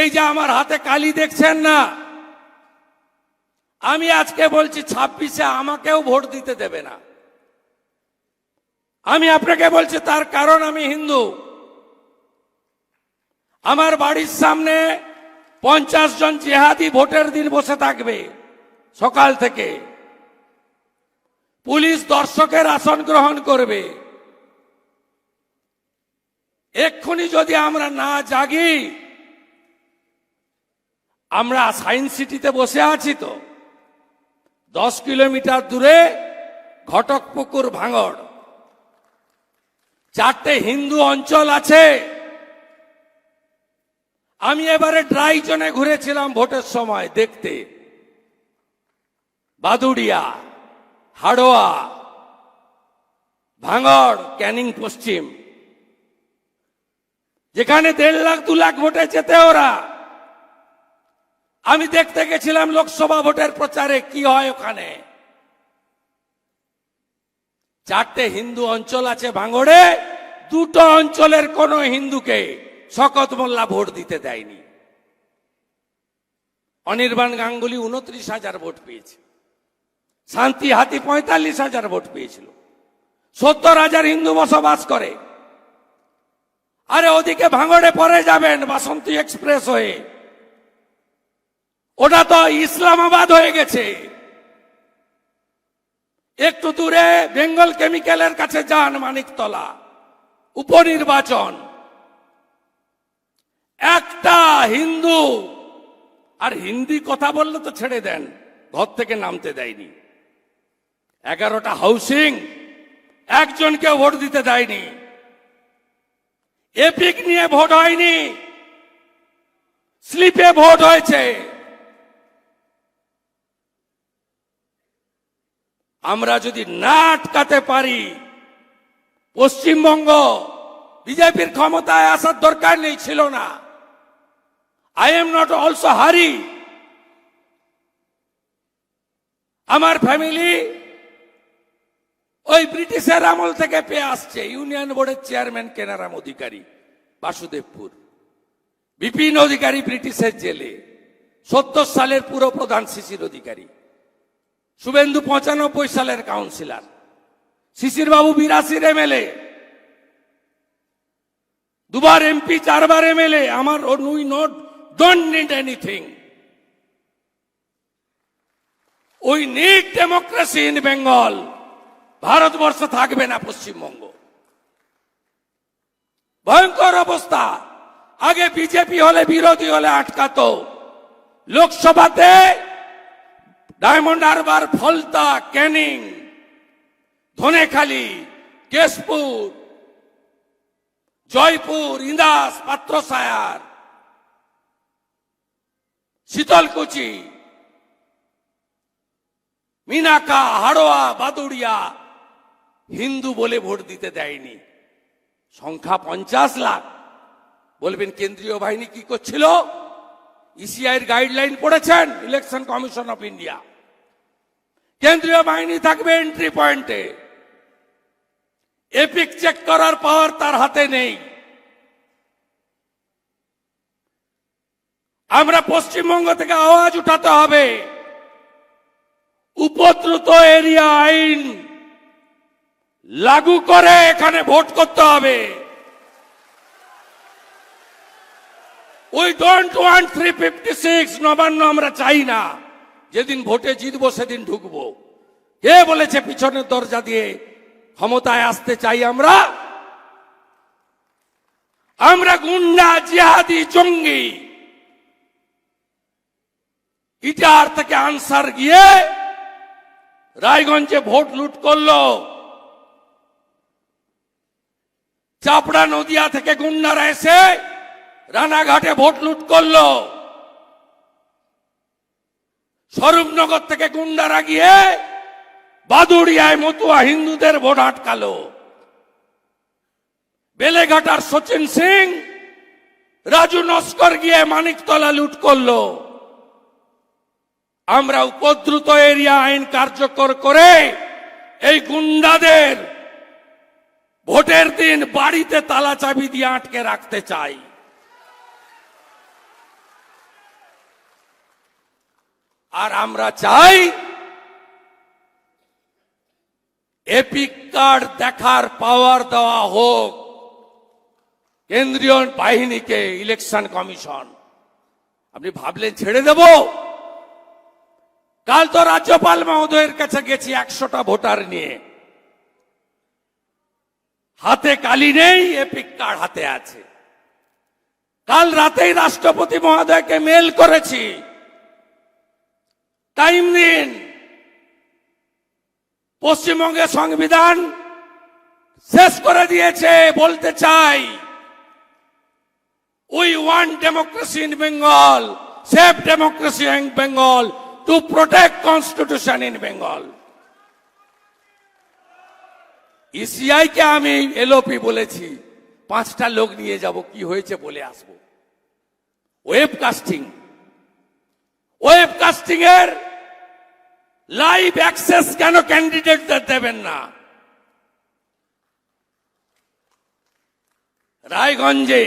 এই যে আমার হাতে কালি দেখছেন না, আমি আজকে বলছি ছাব্বিশে আমাকেও ভোট দিতে দেবে না। আমি আপনাকে বলছি তার কারণ আমি হিন্দু। আমার বাড়ির সামনে পঞ্চাশ জন জেহাদি ভোটের দিন বসে থাকবে সকাল থেকে। পুলিশ দর্শকের আসন গ্রহণ করবে। এক্ষুনি যদি আমরা না জাগি আমরা সায়েন্স সিটিতে বসে আছি তো। দশ কিলোমিটার দূরে ঘটকপুকুর ভাঙড়। চারটে হিন্দু অঞ্চল আছে। আমি এবারে ড্রাই জোনে ঘুরেছিলাম ভোটের সময় দেখতে। বাদুড়িয়া, হাড়োয়া, ভাঙড়, ক্যানিং পশ্চিম। যেখানে দেড় লাখ, দু লাখ ভোটে যেতে ওরা। আমি দেখতে গেছিলাম লোকসভা ভোটের প্রচারে কি হয় ওখানে। চারটে হিন্দু অঞ্চল আছে ভাঙড়ে, দুটো অঞ্চলের কোন হিন্দুকে শকত মোল্লা ভোট দিতে দেয়নি। অনির্বাণ গাঙ্গুলি উনত্রিশ হাজার ভোট পেয়েছে। শান্তি হাতি পঁয়তাল্লিশ হাজার ভোট পেয়েছিল। সত্তর হাজার হিন্দু বসবাস করে। আরে ওদিকে ভাঙড়ে পরে যাবেন বাসন্তী এক্সপ্রেস হয়ে। ওটা তো ইসলামাবাদ হয়ে গেছে। একটু দূরে বেঙ্গল কেমিক্যালের কাছে যান মানিকতলা। উপনির্বাচন। একটা হিন্দু, আর হিন্দি কথা বললে তো ছেড়ে দেন, ঘর থেকে নামতে দেয়নি। এগারোটা হাউসিং, একজনকে ভোট দিতে দেয়নি। এপিক নিয়ে ভোট হয়নি। স্লিপে ভোট হয়েছে। আমরা যদি না আটকাতে পারি, পশ্চিমবঙ্গ বিজেপির ক্ষমতায় আসার দরকার নেই, ছিল না। আই এম নট অলসো হারি আমার ফ্যামিলি ওই ব্রিটিশের আমল থেকে পেয়ে আসছে, ইউনিয়ন বোর্ডের চেয়ারম্যান কেনারাম অধিকারী, বাসুদেবপুর। বিপিন অধিকারী ব্রিটিশের জেলে, সত্তর সালের পুরো প্রধান শিশির অধিকারী। শুভেন্দু পঁচানব্বই সালের কাউন্সিলর। শিশির বাবু বিরাশির এমএলএ। দুবার এমপি, চারবার এমএলএ। আমার we not don't need anything we need democracy in Bengal Bharatvarsha থাকবে না পশ্চিমবঙ্গ। ভয়ঙ্কর অবস্থা। আগে বিজেপি হলে, বিরোধী হলে আটকাতো। লোকসভাতে ডায়মন্ড হারবার, ফলতা, ক্যানিং, ধনেখালি, কেশপুর, জয়পুর, ইন্দাস, পাত্রসায়ার, শীতলকুচি, মিনাকা, হাড়োয়া, বাদুড়িয়া, হিন্দু বলে ভোট দিতে দেয়নি। সংখ্যা পঞ্চাশ লাখ। বলবেন, কেন্দ্রীয় বাহিনী কি করছিল? ইসিআইয়ের গাইডলাইন পড়েছেন ইলেকশন কমিশন অফ ইন্ডিয়া কেন্দ্রীয় বাহিনী থাকবে এন্ট্রি পয়েন্টে এপিক চেক করার পাওয়ার তার হাতে নেই। আমরা পশ্চিমবঙ্গ থেকে আওয়াজ উঠাতে হবে। উপদ্রুত এরিয়া আইন লাগু করে এখানে ভোট করতে হবে। We don't want three fifty six Nabanna আমরা চাই না। যেদিন ভোটে জিতবো সেদিন ঢুকবো। কে বলেছে পিছনের দরজা দিয়ে ক্ষমতায় আসতে চাই আমরা? আমরা গুন্ডা, জিহাদি, জঙ্গি। ইটার থেকে আনসার গিয়ে রায়গঞ্জে ভোট লুট করল। চাপড়া নদিয়া থেকে গুন্ডারা এসে রানাঘাটে ভোট লুট করল। স্বরূপনগর থেকে গুন্ডারা গিয়ে বাদুড়িয়ায় মতুয়া হিন্দুদের ভোট আটকালো। বেলেঘাটার সচিন সিং, রাজু নস্কর গিয়ে মানিকতলা লুট করল। আমরা উপদ্রুত এরিয়া আইন কার্যকর করে এই গুন্ডাদের ভোটের দিন বাড়িতে তালা চাবি দিয়ে আটকে রাখতে চাই। আর আমরা চাই এপিক কার্ড দেখার পাওয়ার দেওয়া হোক। কেন্দ্রীয় বাহিনীকে ইলেকশন কমিশন আপনি ভাবলেন ছেড়ে দেব? কাল তো রাজ্যপাল মহোদয়ের কাছে গেছি একশোটা ভোটার নিয়ে। হাতে কালি নেই এপিক কার্ড হাতে আছে। কাল রাতেই রাষ্ট্রপতি মহোদয়কে মেল করেছি। টাইম দিন। পশ্চিমবঙ্গের সংবিধান শেষ করে দিয়েছে, বলতে চাই। We want democracy in Bengal safe democracy in Bengal to protect constitution in Bengal ECI কে আমি এলওপি বলেছি, পাঁচটা লোক নিয়ে যাব, কি হয়েছে বলে আসব। ওয়েব কাস্টিং ওয়েব কাস্টিং এর লাইভ অ্যাক্সেস কেন ক্যান্ডিডেটদের দেবেন না? রায়গঞ্জে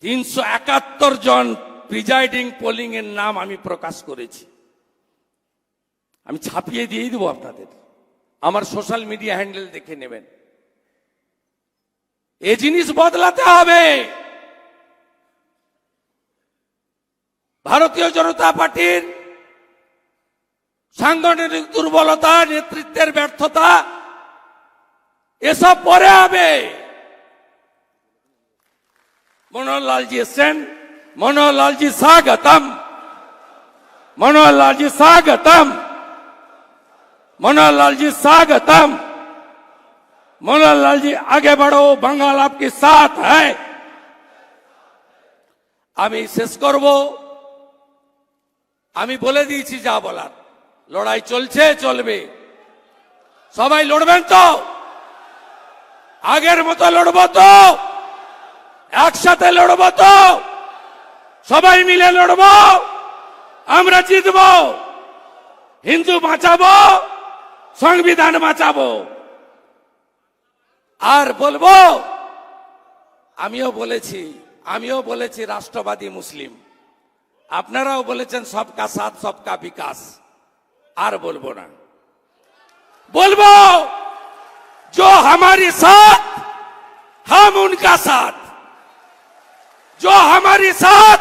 তিনশো একাত্তর জন প্রিজাইডিং পোলিং এর নাম আমি প্রকাশ করেছি। আমি ছাপিয়ে দিয়ে দেবো আপনাদের। আমার সোশ্যাল মিডিয়া হ্যান্ডেল দেখে নেবেন। এ জিনিস বদলাতে হবে। ভারতীয় জনতা পার্টির সাংগঠনিক দুর্বলতা নেতৃত্বের ব্যর্থতা এসব পরে হবে मनोहर लाल जी एसेन मनोहर लाल जी स्वागतम मनोहर लाल जी स्वागतम मनोहर लाल जी स्वागतम मनोहर लाल जी आगे बढ़ो बंगाल आपके साथ है আমি শেষ করব আমি বলে দিয়েছি যা বলার লড়াই চলছে, চলবে। সবাই লড়বেন তো? আগের মতো লড়ব তো? একসাথে লড়ব তো? সবাই মিলে লড়বো? আমরা জিতবো। হিন্দু বাঁচাবো, সংবিধান বাঁচাবো। আর বলব, আমিও বলেছি আমিও বলেছি রাষ্ট্রবাদী মুসলিম। আপনারাও বলেছেন সবকা সাথ, সবকা বিকাশ। আর বলবো না বলবো जो हमारे साथ हम उनका साथ जो हमारे साथ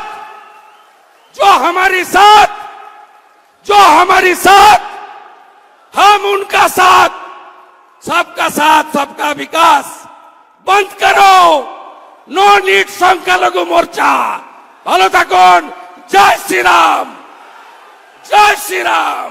जो हमारे साथ जो हमारे साथ हम उनका साथ सबका साथ सबका विकास बंद करो नो नीट সংখ্যালঘু মোর্চা ভালো থাকুন জয় শ্রীরাম জয় শ্রীরাম